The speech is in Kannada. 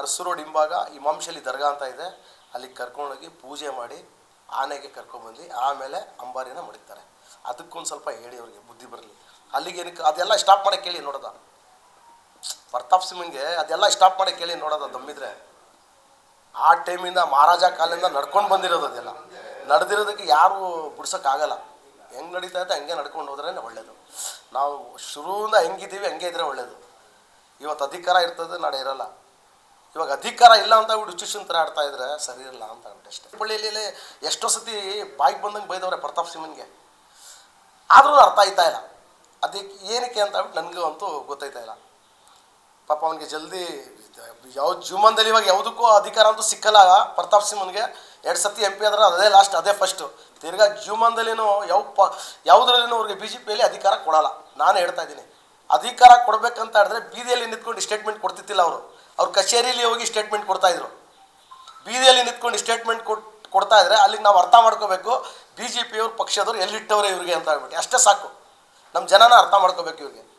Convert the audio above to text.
ಅರಸು ರೋಡ್ ಹಿಂಭಾಗ ಇಮಾಂಶಲಿ ದರ್ಗಾ ಅಂತ ಇದೆ. ಅಲ್ಲಿಗೆ ಕರ್ಕೊಂಡೋಗಿ ಪೂಜೆ ಮಾಡಿ ಆನೆಗೆ ಕರ್ಕೊಂಡ್ಬಂದು ಆಮೇಲೆ ಅಂಬಾರಿನ ಮಡಿತಾರೆ ಅದಕ್ಕೊಂದು ಸ್ವಲ್ಪ ಹೇಳಿ ಅವ್ರಿಗೆ ಬುದ್ಧಿ ಬರಲಿ. ಅಲ್ಲಿಗೆ ಏನಕ್ಕೆ ಅದೆಲ್ಲ ಸ್ಟಾಪ್ ಮಾಡಕ್ಕೆ ಕೇಳಿ ನೋಡೋದ. ಪ್ರತಾಪ್ ಸಿಂಹನ್ಗೆ ಅದೆಲ್ಲ ಸ್ಟಾಪ್ ಮಾಡಕ್ಕೆ ಕೇಳಿ ನೋಡೋದ ದಮ್ಮಿದ್ರೆ. ಆ ಟೈಮಿಂದ ಮಹಾರಾಜ ಕಾಲದಿಂದ ನಡ್ಕೊಂಡು ಬಂದಿರೋದು ಅದೆಲ್ಲ. ನಡೆದಿರೋದಕ್ಕೆ ಯಾರು ಬಿಡ್ಸೋಕ್ಕಾಗಲ್ಲ ಹೆಂಗೆ ನಡೀತಾ ಇದೆ ಹಂಗೆ ನಡ್ಕೊಂಡು ಹೋದ್ರೇ ಒಳ್ಳೇದು. ನಾವು ಶುರುವಿಂದ ಹೆಂಗಿದ್ದೀವಿ ಹಂಗೆ ಇದ್ರೆ ಒಳ್ಳೇದು. ಇವತ್ತು ಅಧಿಕಾರ ಇರ್ತದೆ, ನಾಳೆ ಇರಲ್ಲ. ಇವಾಗ ಅಧಿಕಾರ ಇಲ್ಲ ಅಂತ ಹುಚ್ಚುಚ್ಚನ್ ಥರ ಆಡ್ತಾ ಇದ್ರೆ ಸರಿ ಇಲ್ಲ ಅಂತ ಅಷ್ಟೇ. ಹುಬ್ಬಳ್ಳಿಯಲ್ಲಿ ಎಷ್ಟೋ ಸತಿ ಬಾಯಿಗೆ ಬಂದಂಗೆ ಬೈದವ್ರೆ ಪ್ರತಾಪ್ ಸಿಂಹನ್ಗೆ. ಆದರೂ ಅರ್ಥ ಆಯ್ತಾ ಇಲ್ಲ. ಅದಕ್ಕೆ ಏನಕ್ಕೆ ಅಂತ ಹೇಳ್ಬಿಟ್ಟು ನನಗೂ ಅಂತೂ ಗೊತ್ತಾಯ್ತಾ ಇಲ್ಲ. ಪಾಪ ಅವನಿಗೆ ಜಲ್ದಿ ಯಾವ ಜೀವನದಲ್ಲಿ ಇವಾಗ ಯಾವುದಕ್ಕೂ ಅಧಿಕಾರ ಅಂತೂ ಸಿಕ್ಕಲ್ಲ ಪ್ರತಾಪ್ ಸಿಂಹನ್ಗೆ. ಎರಡು ಸತಿ ಎಂ ಪಿ ಆದ್ರೆ ಅದೇ ಲಾಸ್ಟ್ ಅದೇ ಫಸ್ಟು ತಿರ್ಗಾ ಜೀವನದಲ್ಲಿನೂ ಯಾವ ಪ, ಯಾವುದ್ರಲ್ಲಿನೂ ಅವ್ರಿಗೆ ಬಿ ಜೆ ಪಿಯಲ್ಲಿ ಅಧಿಕಾರ ಕೊಡಲ್ಲ. ನಾನು ಹೇಳ್ತಾ ಇದ್ದೀನಿ. ಅಧಿಕಾರ ಕೊಡಬೇಕಂತ ಹೇಳಿದ್ರೆ ಬೀದಿಯಲ್ಲಿ ನಿಂತ್ಕೊಂಡು ಸ್ಟೇಟ್ಮೆಂಟ್ ಕೊಡ್ತಿತ್ತಿಲ್ಲ ಅವರು. ಅವ್ರು ಕಚೇರಿಯಲ್ಲಿ ಹೋಗಿ ಸ್ಟೇಟ್ಮೆಂಟ್ ಕೊಡ್ತಾಯಿದ್ರು ಬೀದಿಯಲ್ಲಿ ನಿಂತ್ಕೊಂಡು ಸ್ಟೇಟ್ಮೆಂಟ್ ಕೊಟ್, ಕೊಡ್ತಾ ಇದ್ರೆ ಅಲ್ಲಿಗೆ ನಾವು ಅರ್ಥ ಮಾಡ್ಕೋಬೇಕು ಬಿ ಜೆ ಪಿಯವ್ರ ಪಕ್ಷದವ್ರು ಎಲ್ಲಿಟ್ಟವ್ರೆ ಇವ್ರಿಗೆ ಅಂತ ಹೇಳ್ಬಿಟ್ಟು. ಅಷ್ಟೇ ಸಾಕು. ನಮ್ಮ ಜನನ ಅರ್ಥ ಮಾಡ್ಕೋಬೇಕು ಇವ್ರಿಗೆ.